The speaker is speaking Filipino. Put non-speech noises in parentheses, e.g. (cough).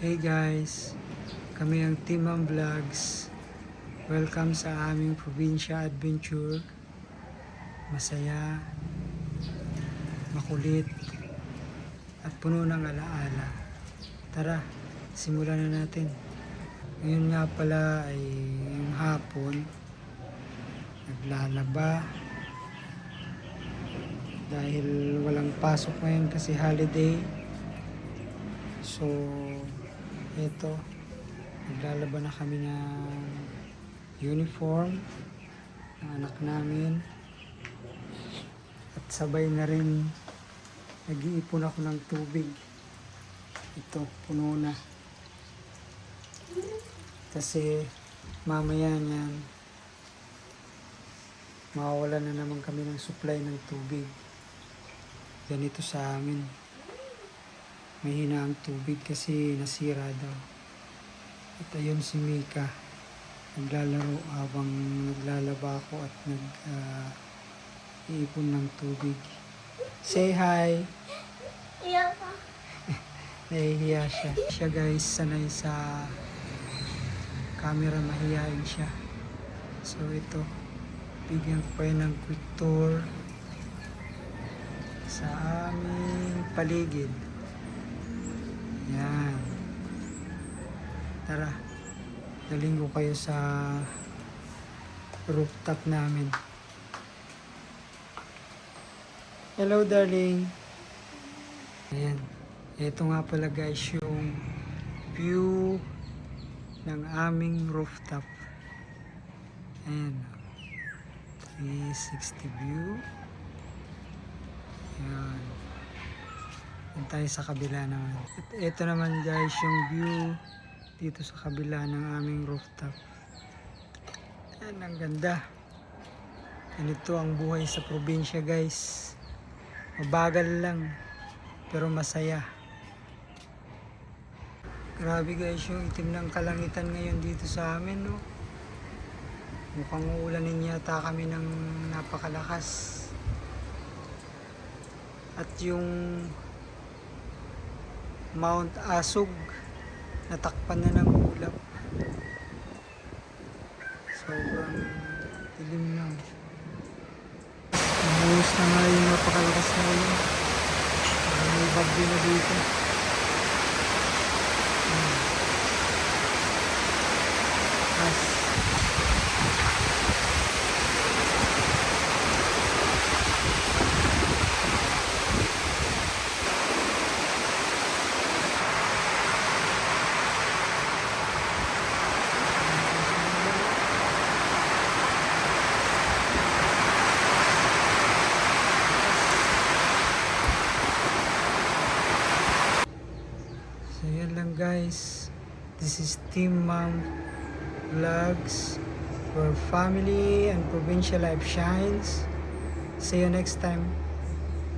Hey guys, kami ang Timam Vlogs. Welcome sa aming probinsya adventure. Masaya, makulit, at puno ng alaala. Tara, simulan na natin. Ngayon nga pala ay yung hapon, naglalaba. Dahil walang pasok ngayon kasi holiday. So, eto, naglalaba na kami ng uniform ng anak namin. At sabay na rin nag-iipon ako ng tubig. Ito, puno na. Kasi mamaya niyan, mawawalan na naman kami ng supply ng tubig. Ganito sa amin. Mahina ang tubig kasi nasira daw. At ayun si Mika. Naglalaro habang naglalaba ako at nag ah, iipon ng tubig. Say hi! Iya pa. (laughs) Nahihiya siya. Siya guys, sanay sa camera, mahihain siya. So ito, bigyan ko kayo ng quick tour sa aming paligid. Yan. Tara, daling ko kayo sa rooftop namin. Hello darling. Ayan. Ito nga pala guys yung view ng aming rooftop. Ayan. 360 view. Ayan. Ayan tayo sa kabila naman. At ito naman guys yung view dito sa kabila ng aming rooftop. Ayan, ang ganda. Ganito ang buhay sa probinsya guys. Mabagal lang, pero masaya. Grabe guys yung itim ng kalangitan ngayon dito sa amin, no? Mukhang uulanin yata kami ng napakalakas. At yung Mount Asog, natakpan na ng ulap. Sobrang dilim na. Umuhos na nga yung napakalakas na. Parang may bagyo na dito. So yan lang guys. This is Team Mom Vlogs where family and provincial life shines. See you next time.